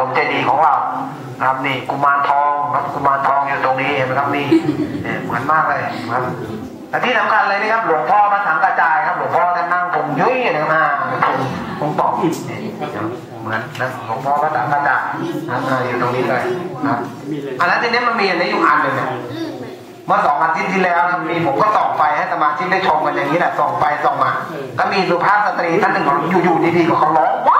สมเจดีย์ของเรานะครับนี่กุมารทองครับกุมารทองอยู่ตรงนี้เห็นไหมครับนี่เนี่ยเหมือนมากเลยครับและที่สำคัญเลยนะครับ หลวงพ่อพระสังกระจายครับ หลวงพ่อท่านนั่งคงยุ้ยนะครับคงคงตอบนี่เหมือนนะหลวงพ่อพระสังกระจายนะอยู่ตรงนี้เลยนะครับอันนั้นทีนี้มันมีอันนี้อยู่อันหนึ่งเนี่ยเมื่อสองอาทิตย์ที่แล้วมีผมก็ส่องไฟให้สมาชิกได้ชมกันอย่างนี้แหละส่องไฟส่องมาก็มีสุภาพสตรีท่านหนึ่งอยู่ๆดีๆก็เขาร้องว้า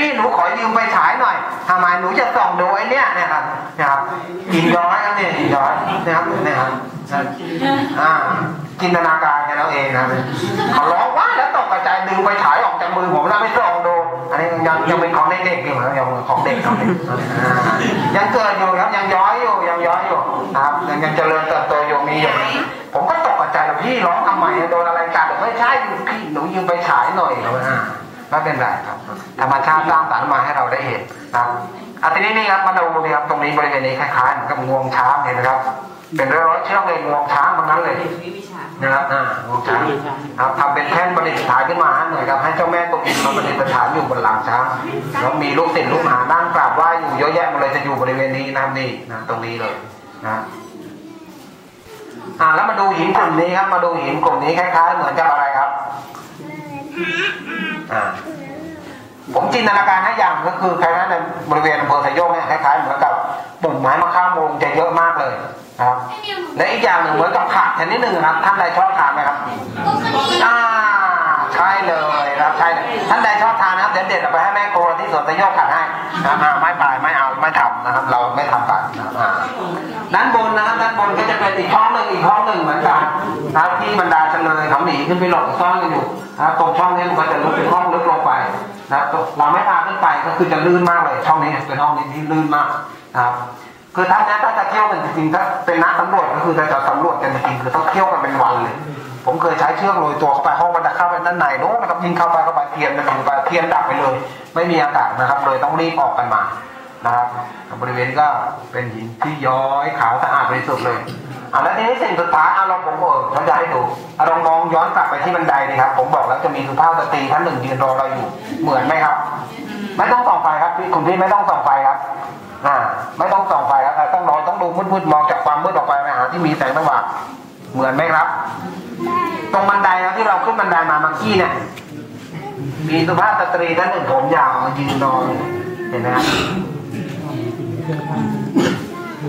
พี่หนูขอยืมไปฉายหน่อยทำไมหนูจะส่องดูไอ้เนี้ยนี่ยครับนะครับกินย้อยครับเนี่ยกินย้อยนะครับนี่ยครับอ่าจินตนาการกันเอาเองนะเขาร้องว้าแล้วตกกระจายดึงไปฉายออกจากมือผมแล้วไม่ส่องดูอันนี้ยังยังเป็นของเด็กๆอยู่นะยังของเด็กของเด็กยังเกิดอยู่ครับยังย้อยอยู่ยังย้อยอยู่นะครับยังยังเจริญเติบโตอยู่มีอยู่ผมก็ตกใจแล้วพี่ร้องทำไมโดนอะไรกัดไม่ใช่พี่หนูยืมไปฉายหน่อยครับ ไม่เป็นไรครับ ธรรมชาติสร้างสรรค์มาให้เราได้เห็นนะครับอะทีนี้นี่ครับมาดูนี่ครับตรงนี้บริเวณนี้คล้ายๆเหมือนกับงวงช้างเห็นไหมครับ เป็นร้อยๆเชือกเลยงวงช้างทั้งนั้นเลยนะครับอ่างวงช้างครับทำเป็นแท่นประดิษฐานขึ้นมาหน่อยครับให้เจ้าแม่ตัวอินมาประดิษฐานอยู่บนหลังช้างแล้วมีลูกศิษย์ลูกหานั่งกราบไหว้อยู่เยอะแยะหมดเลยจะอยู่บริเวณนี้นะนี่นะตรงนี้เลยนะอ่าแล้วมาดูหินกลุ่มนี้ครับ มาดูหินกลุ่มนี้คล้ายๆ เหมือนกับอะไรครับ ผมจินตนาการให้อย่างก็คือคล้ายๆในบริเวณอำเภอสายโยกเนี่ยคล้ายๆเหมือนกับปุ่มไม้มะข้ามวงจะเยอะมากเลยนะครับ และอีกอย่างหนึ่งเหมือนกับผักชนิดหนึ่งครับ ท่านใดชอบทานไหมครับอ่าใช่เลยครับใช่เลยท่านใดชอบทานนะครับเดี๋ยวเด็ดเอาไปให้แม่ครัวที่สวนสยกขัดให้นะครับอ่าไม่ไปไม่เอาไม่ทำนะครับ เราไม่ทำกันนะครับอ่าด้านบนนะครับ ด้านก็จะเป็นอีกห้องหนึ่งอีกห้องหนึ่งเหมือนกันนะที่บรรดาเฉลยเขาหนีขึ้นไปหลบซ่อนกันอยู่นะตรงช่องนี้มันก็จะลึกเป็นห้องลึกลงไปนะเราไม่พาขึ้นไปก็คือจะลื่นมากเลยช่องนี้เป็นห้องนี้ที่ลื่นมากนะครับคือถ้าถ้าจะเที่ยวกันจริงๆถ้าเป็นนักสำรวจก็คือจะสำรวจกันจริงๆคือต้องเที่ยวกันเป็นวันเลย ผมเคยใช้เชือกโรยตัวเข้าไปห้องมันจะเข้าไปด้านในโน้นนะครับยิงเข้าไปเข้าไปเทียนมันถึงไปเทียนดับไปเลย ไม่มีอากาศนะครับ เลยต้องรีบออกกันมา นะครับบริเวณก็เป็นหินที่ย้อยขาวสะอาดบริสุทธิ์เลยอะแล้วทีนี้สิ่งสุดท้ายเอาเราผมเออผมจะให้ดูเอาลองมองย้อนกลับไปที่บันไดนี่ครับ ผมบอกแล้วจะมีสุภาพสตรีท่านหนึ่งยืนรอเราอยู่ เหมือนไหมครับ ไม่ต้องส่องไฟครับพี่คุณพี่ไม่ต้องส่องไฟครับอ่าไม่ต้องส่องไฟครับต้องนอนต้องดูมืดๆมองจากความมืดออกไปไปหาที่มีแสงสว่างเหมือนไหมครับ ตรงบันไดครับที่เราขึ้นบันไดมาเมื่อกี้เนี่ยมีสุภาพสตรีท่านหนึ่งผมยาวมายืนนอนเห็นไหมครับ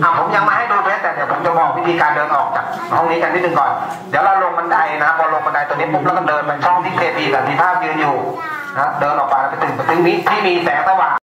อะผมยังมาให้ดูเพชรแต่เดี๋ยวผมจะบอกวิธีการเดินออกจากห้องนี้กันนิดนึงก่อน เดี๋ยวเราลงบันไดนะพอลงบันไดตัวนี้ปุ๊บแล้วก็เดินไปช่องที่เคปีกับที่ภาพยืนอยู่นะเดินออกไปแล้วไปถึงประตูนี้ที่มีแสงสว่าง